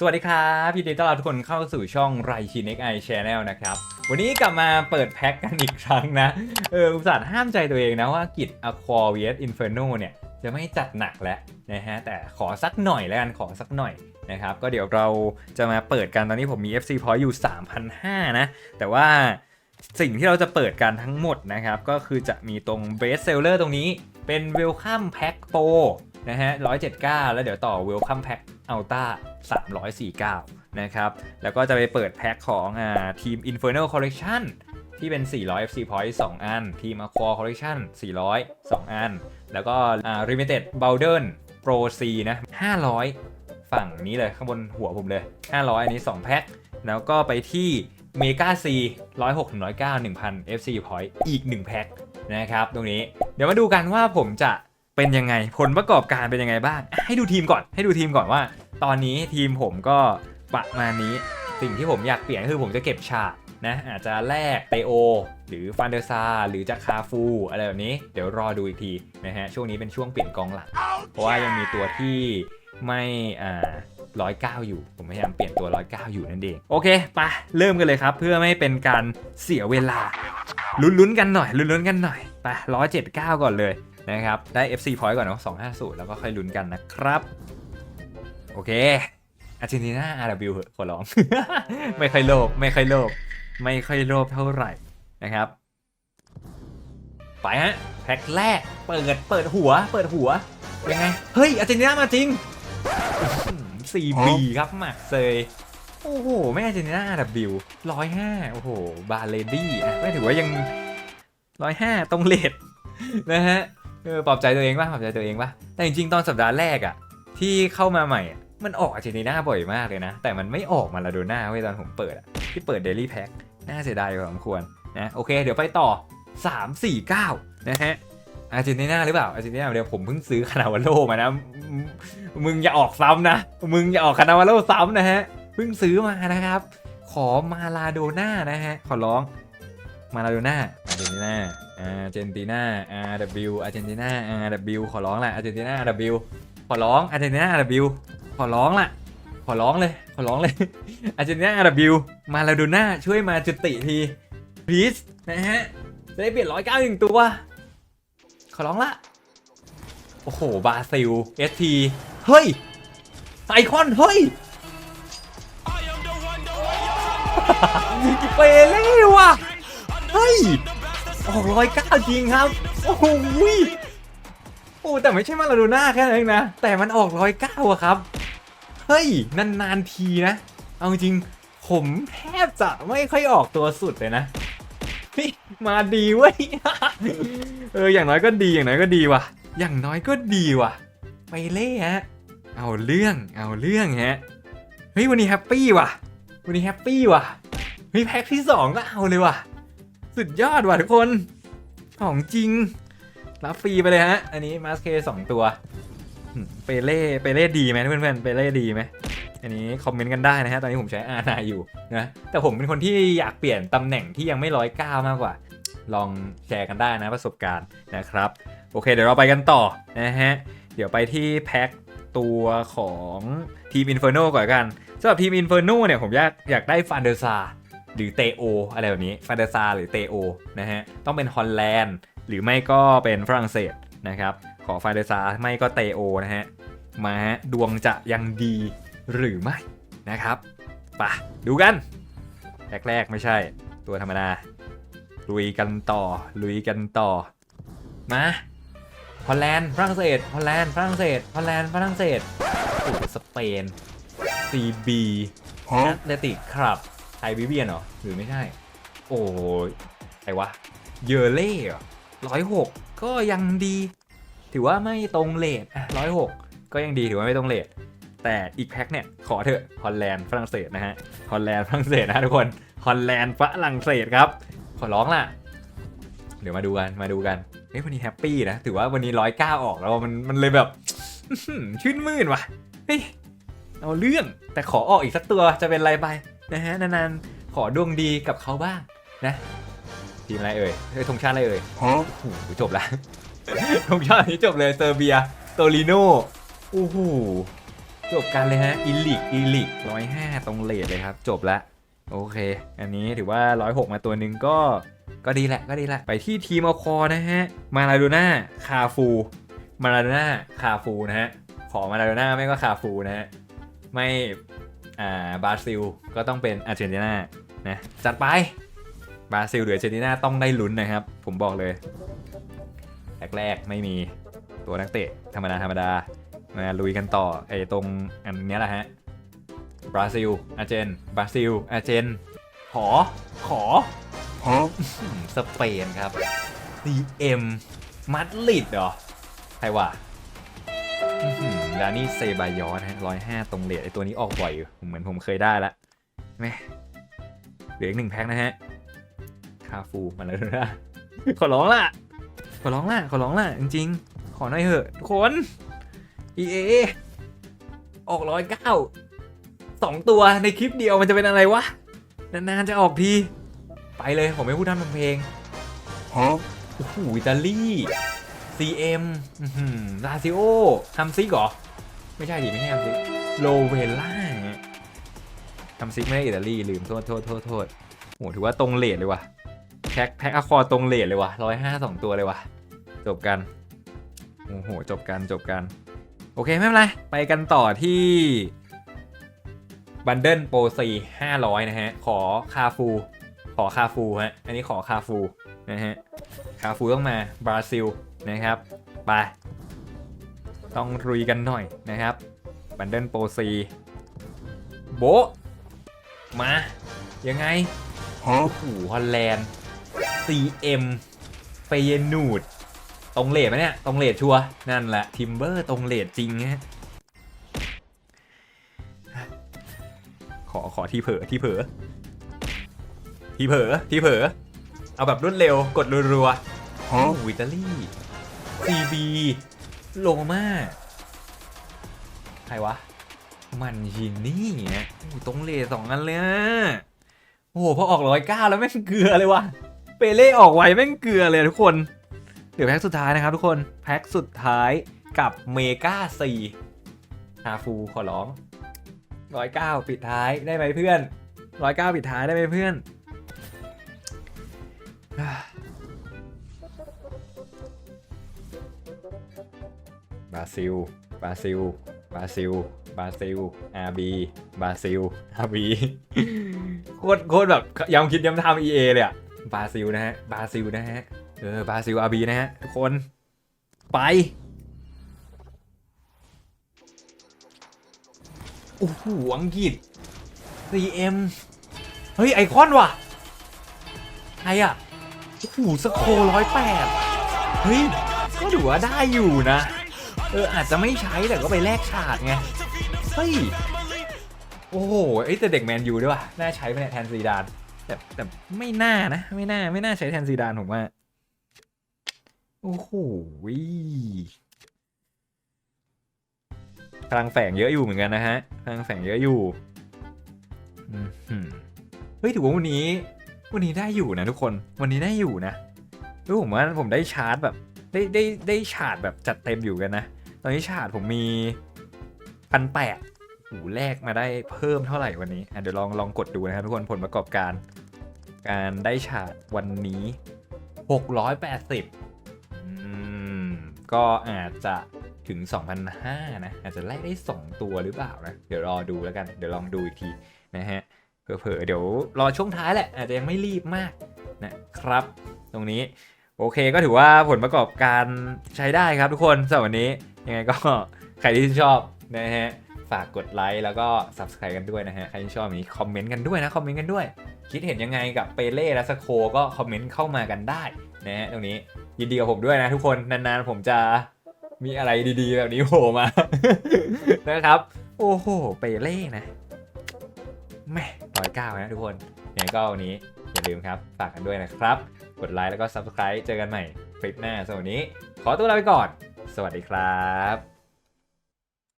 สวัสดีครับยินดีต้อนรับทุกคนเข้าสู่ช่องไรชินเอ็กไอชแนลนะครับ วันนี้กลับมาเปิดแพ็คกันอีกครั้งนะ เอออุตส่าห์ห้ามใจตัวเองนะว่ากิจ a q u a v i u s Inferno เนี่ย จะไม่จัดหนักแล้วนะฮะ แต่ขอสักหน่อยแล้วกันขอสักหน่อยนะครับ ก็เดี๋ยวเราจะมาเปิดกันตอนนี้ผมมี FC Point อยู่ 3,500 นะ แต่ว่าสิ่งที่เราจะเปิดกันทั้งหมดนะครับ ก็คือจะมีตรง Best Seller ตรงนี้เป็น Welcome Pack Pro นะฮะ179 แล้วเดี๋ยวต่อ Welcome Pack Ultra 349 นะครับ แล้วก็จะไปเปิดแพ็คของอ่าทีม Infernal Collection ที่เป็น 400 FC Point 2 อัน ทีม Aqua Collection 400 2 อัน แล้วก็อ่า Limited Bowden Pro C นะ 500 ฝั่งนี้เลยข้างบนหัวผมเลย 500 อันนี้ 2 แพ็ค แล้วก็ไปที่เมกา C 106 109 1000 FC Point อีก 1 แพ็คนะครับตรงนี้ เดี๋ยวมาดูกันว่าผมจะ เป็นยังไง ผลประกอบการเป็นยังไงบ้าง ให้ดูทีมก่อน ให้ดูทีมก่อนว่า ตอนนี้ทีมผมก็ประมาณนี้ สิ่งที่ผมอยากเปลี่ยนคือผมจะเก็บฉากนะอาจจะแลกเตโอ หรือฟันเดอร์ซา หรือจะคาฟูอะไรแบบนี้ เดี๋ยวรอดูอีกทีนะฮะ ช่วงนี้เป็นช่วงเปลี่ยนกองหลังเพราะว่ายังมีตัวที่ไม่อ่าร้อยเก้าอยู่ ผมพยายามเปลี่ยนตัวร้อยเก้าอยู่นั่นเอง โอเคไปเริ่มกันเลยครับ เพื่อไม่เป็นการเสียเวลา ลุ้นๆกันหน่อย ลุ้นๆกันหน่อยไปร้อยเจ็ดเก้าก่อนเลย นะครับ ได้ FC point ก่อนเนาะสองห้าศูนย์แล้วก็ค่อยลุ้นกันนะครับ โอเคอาร์เจนตินา RW เหอะขอร้อง ไม่ค่อยโลภไม่ค่อยโลภไม่ค่อยโลภเท่าไหร่นะครับ ไปฮะ แพ็คแรก เปิด เปิดหัว เปิดหัว ยังไง เฮ้ยอาร์เจนตินามาจริง 4B ครับหมักเซยโอ้โหไม่อาร์เจนตินา RW ร้อยห้าโอ้โห บาเลดี้อะไม่ถือว่ายังร้อยห้าตรงเลทนะฮะเออปลอบใจตัวเองป่ะปลอบใจตัวเองป่ะแต่จริงๆ ตอนสัปดาห์แรกอะที่เข้ามาใหม่อะมันออกอาเจนตินาบ่อยมากเลยนะ แต่มันไม่ออกมาลาโดน่าเว้ยตอนผมเปิดอะที่เปิดเดลี่แพ็คน่าเสียดายพอสมควรนะโอเค เดี๋ยวไปต่อ 3 4 9 นะฮะอาร์เจนตินาหรือเปล่าอาร์เจนตินาเดี๋ยวผมเพิ่งซื้อคานาวาโลมานะ มึงมึงอย่าออกซ้ำนะ มึงอย่าออกคานาวาโลซ้ำนะฮะ เพิ่งซื้อมานะครับ ขอมาลาโดน่านะฮะ ขอร้อง มาลาโดน่าอาร์เจนตินา อาร์เจนตินา RW อาร์เจนตินา RW ขอร้องแหละอาร์เจนตินา RW ขอร้องอาร์เจนตินา RW ขอร้องล่ะขอร้องเลย ขอร้องเลย อาร์เจนตินา RW มาลาโดน่าช่วยมาจุติที please นะฮะจะได้เปลี่ยนร้อยเก้าหนึ่งตัว ขอร้องละ โอ้โห บาซิล ST เฮ้ย ไอคอน เฮ้ยเปเล่ว่ะ เฮ้ย ออกร้อยเก้าจริงครับ โอ้โหโอ้แต่ไม่ใช่มาลาโดน่าแค่นั้นเองนะ แต่มันออกร้อยเก้าอะครับ เฮ้ย นานๆทีนะ เอาจริง ผมแทบจะไม่ค่อยออกตัวสุดเลยนะเฮ้ยมาดีเว้ย เออ อย่างน้อยก็ดี อย่างน้อยก็ดีว่ะ อย่างน้อยก็ดีว่ะ ไปเล่ฮะ เอาเรื่อง เอาเรื่องฮะ เฮ้ย วันนี้แฮปปี้ว่ะ วันนี้แฮปปี้ว่ะเฮ้ยแพ็คที่สองก็เอาเลยว่ะ สุดยอดว่ะทุกคน ของจริง รับฟรีไปเลยฮะ อันนี้มาสเคสองตัว เปเล่เปเล่ดีไหมเพื่อนๆเปเล่ดีไหมอันนี้คอมเมนต์กันได้นะฮะ ตอนนี้ผมใช้อานาอยู่นะ แต่ผมเป็นคนที่อยากเปลี่ยนตำแหน่งที่ยังไม่ร้อยเก้ามากกว่า ลองแชร์กันได้นะประสบการณ์นะครับ โอเค เดี๋ยวเราไปกันต่อนะฮะ เดี๋ยวไปที่แพ็คตัวของทีม Inferno ก่อนกันสำหรับทีม Inferno เนี่ยผมอยากอยากได้ฟันเดอร์ซา หรือเตโออะไรแบบนี้ฟาเดซาหรือเตโอนะฮะต้องเป็นฮอลแลนด์ หรือไม่ก็เป็นฝรั่งเศสนะครับ ขอฟาเดซาไม่ก็เตโอนะฮะมาฮะดวงจะยังดีหรือไม่นะครับไปะดูกัน แรกๆไม่ใช่ตัวธรรมดาลุยกันต่อลุยกันต่อมาฮอลแลนด์ฝรั่งเศสฮอลแลนด์ฝรั่งเศสฮอลแลนด์ฝรั่งเศสโอ้โหสเปน CB แอตเลติกครับ ไทยวิเวียนเหรอ หรือไม่ใช่ โอ้ยใครวะ เยอเล่ร้อยหกก็ยังดี ถือว่าไม่ตรงเลทอะร้อยหกก็ยังดีถือว่าไม่ตรงเลทแต่อีกแพ็คเนี่ย ขอเถอะฮอลแลนด์ฝรั่งเศสนะฮะฮอลแลนด์ฝรั่งเศสนะทุกคนฮอลแลนด์ฝรั่งเศสครับ ขอร้องล่ะ เดี๋ยวมาดูกันมาดูกันเฮ้ยวันนี้แฮปปี้นะ ถือว่าวันนี้ร้อยเก้าออกแล้วมันมันเลยแบบอื้อหือชื่นมื่นว่ะเฮ้ยเอาเรื่องแต่ขอออกอีกสักตัวจะเป็นไรไป นะฮะนานๆขอดวงดีกับเขาบ้างนะทีมอะไรเอ่ยเฮ้ยธงชาติอะไรเอ่ยโอ้โหจบละ ธงชาตินี้จบเลยเซอร์เบียโตลิโนโอ้โหจบกันเลยฮะอีลิกอีลิกร้อยห้าตรงเลทเลยครับ จบละโอเค อันนี้ถือว่าร้อยหกมาตัวหนึ่งก็ก็ดีแหละก็ดีแหละไปที่ทีมอคอนะฮะมาลาโดน่าคาฟูมาลาโดน่าคาฟูนะฮะขอมาลาโดน่าไม่ก็คาฟูนะฮะไม่ อ่าบราซิลก็ต้องเป็นอาร์เจนตินานะจัดไปบราซิลหรืออาร์เจนตินาต้องได้ลุ้นนะครับ ผมบอกเลย แรกๆไม่มีตัวนักเตะธรรมดาธรรมดามาลุยกันต่อไอ้ตรงอันนี้แหละฮะบราซิลอาร์เจนบราซิลอาร์เจนขอขอสเปนครับ CM มัดลิดเหรอใครวะ ดานี่เซบายอสฮะร้อยห้าตรงเลทไอตัวนี้ออกบ่อยอยู่ผมเหมือนผมเคยได้ละแม่เหลืออีกหนึ่งแพ็คนะฮะคาฟูมาแล้วนะขอร้องล่ะ ขอร้องล่ะ ขอร้องล่ะ จริงๆ ขอหน่อยเถอะทุกคน EA ออกร้อยเก้าสองตัวในคลิปเดียวมันจะเป็นอะไรวะ นานๆจะออกที ไปเลยผมไม่พูดท่านเพลงโอ้โหอิตาลี CM อื้อหือลาซิโอฮัมซิกเหรอ ไม่ใช่ดิไม่ใช่ฮัมซิกโลเวล่าฮัมซิกไม่ได้อิตาลีลืมโทษโทษโทษโทษโหถือว่าตรงเลทเลยว่ะแพ็คแพ็คอะคอตรงเลทเลยว่ะร้อยห้าสองตัวเลยว่ะ จบกันโอ้โหจบกันจบกัน โอเค ไม่เป็นไร ไปกันต่อที่บันเดิลโปรซีห้าร้อยนะฮะ ขอคาฟู ขอคาฟูฮะ อันนี้ขอคาฟูนะฮะ คาฟูต้องมาบราซิลนะครับ ไป ต้องรุยกันหน่อยนะครับบันเดิลโปรซีโบมา ยังไงโอ้โหฮอลแลนด์ CM เฟยนูดตรงเลทไหมเนี่ย ตรงเลทชัว นั่นแหละ ทิมเบอร์ตรงเลทจริงฮะขอขอที่เผลอที่เผลอที่เผลอที่เผลอเอาแบบรวดเร็วกดรัวๆโอ้โหอิตาลี CB โลมาใครวะ มันยินนี่เงี้ยโอ้ตรงเลสองอันเลยอะโอ้โหพอออกร้อยเก้าแล้วแม่งเกลือเลยวะเปเล่ออกไวแม่งเกลือเลยทุกคนเดี๋ยวแพ็คสุดท้ายนะครับทุกคนแพ็คสุดท้ายกับเมกาซีฮาฟูขอร้องร้อยเก้าปิดท้ายได้ไหมเพื่อนร้อยเก้าปิดท้ายได้ไหมเพื่อน บราซิล บราซิล บราซิล บราซิลอาร์บีบราซิลอาร์บีโคตรโคตรแบบย้ำคิดย้ำทำ EA เลยอะบราซิลนะฮะ บราซิลนะฮะ เออ บราซิลอาร์บีนะฮะ ทุกคน ไป โอ้โห อังกฤษ CM เฮ้ย ไอคอนว่ะใครอะโอ้โหสโคร้อยแปดเฮ้ย ก็ถือว่าได้อยู่นะ เอออาจจะไม่ใช้แต่ก็ไปแลกฉาดไงเฮ้ยโอ้โหไอยแต่เด็กแมนยูด้วยว่ะน่าใช้ไปเนี่ยแทนซีดานแต่แต่ไม่น่านะไม่น่าไม่น่าใช้แทนซีดานผมว่าโอ้โหพลังแฝงเยอะอยู่เหมือนกันนะฮะพลังแฝงเยอะอยู่เฮ้ยถือว่าวันนี้ วันนี้ได้อยู่นะทุกคนวันนี้ได้อยู่นะรู้ผมว่าผมได้ชาร์จแบบ ได้ได้ได้ฉาดแบบจัดเต็มอยู่กันนะ ตอนนี้ฉาดผมมีพันแปดหูแรกมาได้เพิ่มเท่าไหร่วันนี้เดี๋ยวลองลองกดดูนะครับทุกคนผลประกอบการ การได้ฉาดวันนี้ 680อืมก็อาจจะถึง 2,500 นะ อาจจะไล่ได้ 2 ตัวหรือเปล่านะ เดี๋ยวรอดูแล้วกัน เดี๋ยวลองดูอีกทีนะฮะ เผลอๆ เดี๋ยวรอช่วงท้ายแหละ อาจจะยังไม่รีบมากนะครับ ตรงนี้ โอเคก็ถือว่าผลประกอบการใช้ได้ครับทุกคนสำหรับวันนี้ ยังไงก็ใครที่ชอบนะฮะฝากกดไลค์แล้วก็ subscribe กันด้วยนะฮะ ใครที่ชอบอย่างนี้คอมเมนต์กันด้วยนะ คอมเมนต์กันด้วย คิดเห็นยังไงกับเปเล่และสโคก็คอมเมนต์เข้ามากันได้นะฮะตรงนี้ยินดีกับผมด้วยนะทุกคน นานๆ ผมจะมีอะไรดีๆ แบบนี้โผล่มา นะครับ โอ้โห เปเล่นะแม่ร้อยเก้านะทุกคนยังไงก็วันนี้อย่าลืมครับ ฝากกันด้วยนะครับ กดไลค์แล้วก็ Subscribe เจอกันใหม่คลิปหน้าสำหรับวันนี้ ขอตัวลาไปก่อน สวัสดีครับ